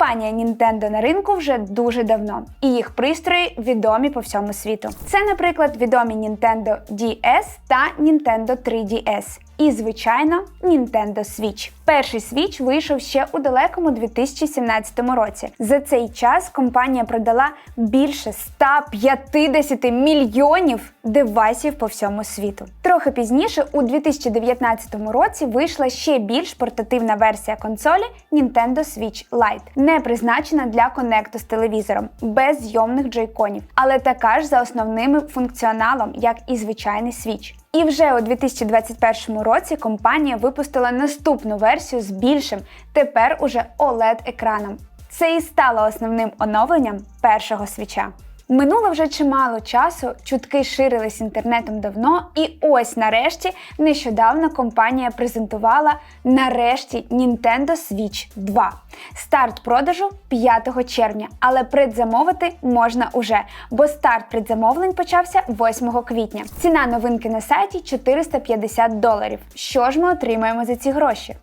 Компанія Nintendo на ринку вже дуже давно, і їх пристрої відомі по всьому світу. Це, наприклад, відомі Nintendo DS та Nintendo 3DS. І, звичайно, Nintendo Switch. Перший Switch вийшов ще у далекому 2017 році. За цей час компанія продала більше 150 мільйонів девайсів по всьому світу. Трохи пізніше, у 2019 році, вийшла ще більш портативна версія консолі Nintendo Switch Lite, не призначена для конекту з телевізором, без зйомних джойконів, але така ж за основним функціоналом, як і звичайний Switch. І вже у 2021 році компанія випустила наступну версію з більшим, тепер уже oled екраном Це і стало основним оновленням першого свіча. Минуло вже чимало часу, чутки ширились інтернетом давно, і ось нарешті нещодавно компанія презентувала нарешті Nintendo Switch 2. Старт продажу 5 червня, але предзамовити можна уже, бо старт предзамовлень почався 8 квітня. Ціна новинки на сайті 450 доларів. Що ж ми отримаємо за ці гроші?